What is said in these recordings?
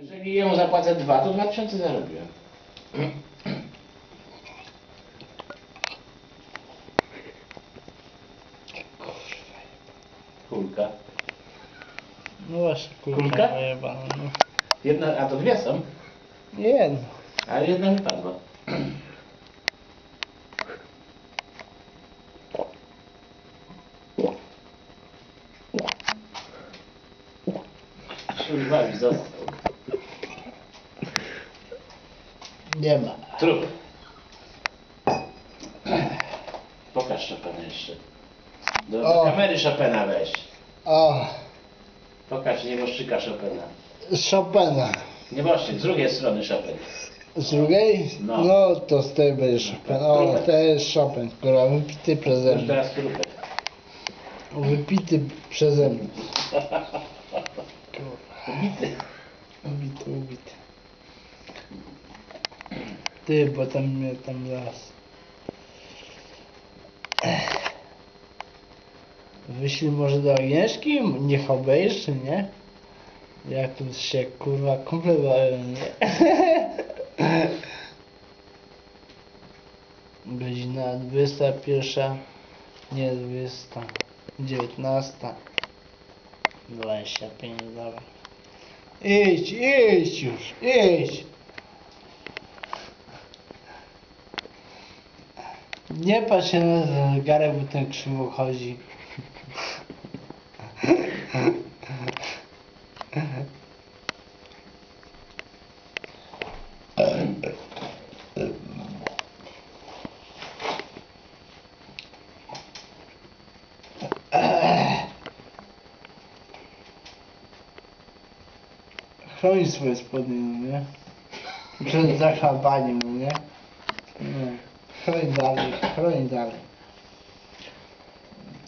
Jeżeli jemu zapłacę dwa, to 2000 zarobiłem. Kulka. No właśnie, kurwa, Kulka? pojebana, no. Jedna, a to dwie są, Jedno. ale jedna wypadła. Kurwa, został. Nie ma. Trup. Pokaż Chopina jeszcze. Do, do O. kamery Chopina weź. O, Pokaż nieboszczyka Chopina. Chopina. Nieboszczyk, z drugiej strony Chopin. Z drugiej? No. No, to z tej będzie Chopin. O, to jest Chopin, kurwa, wypity przeze Już mnie. teraz trupek. Wypity przeze mnie. Bity. Ubity, ubity. Ty, bo tam tam zaraz. Wyślij może do Agnieszki, niech obejrzy, nie? Jak tu się kurwa kumple bawią, nie? Godzina 21, nie 20, 19, 25, dobra. Idź, idź już, idź. Nie patrz się na zegarek, bo ten krzywo chodzi. Chroni swoje spodnie, no nie? Przed zachlapaniem, no? Nie. Dalej, chroń dalej.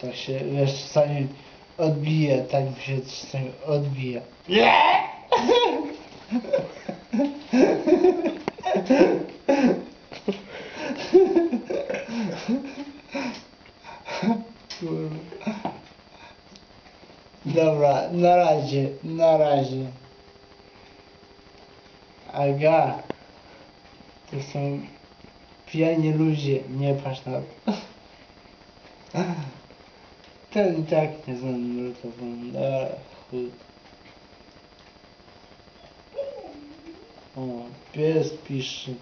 Tak się, wiesz, czasami odbije, tak mi się czasami odbija. Nie! Dobra, na razie, na razie. Aga, to są pijani ludzie, nie patrz na to. Ten i tak nie znam numeru telefonu, dobra, chuj. O, pies pisze,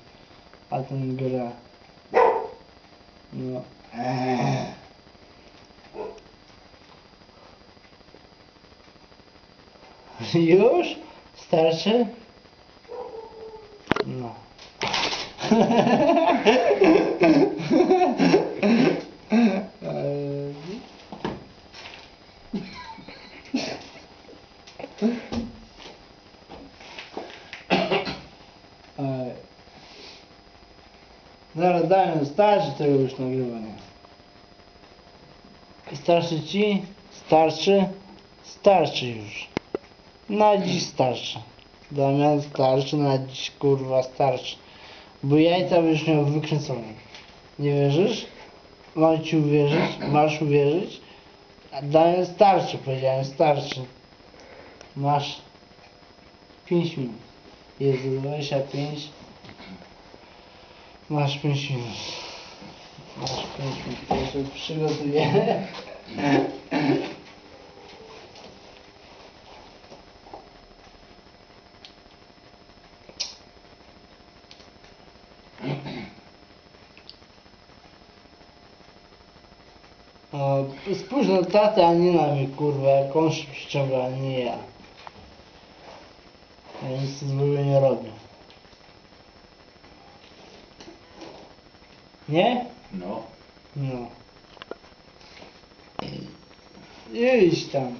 a ten gra. No. Już? Starczy? No. Eee, Eee. Zaraz dałem starczy tego już nagrywania. Starczy ci? Starczy? Starczy już. Na dziś starczy. Damian starczy, na dziś kurwa starczy. Bo jajca byś miał wykręcone. Nie wierzysz? Mam ci uwierzyć? Masz uwierzyć? A Damian starczy, powiedziałem starczy. Masz 5 minut. Jest 25. Masz 5 minut. Masz 5 minut. Ja się przygotuję. O, spójrz na tatę, a nie na mnie, kurwa, jak on się ściąga, a nie ja. Ja nic złego nie robię. Nie? No. No. Idź tam.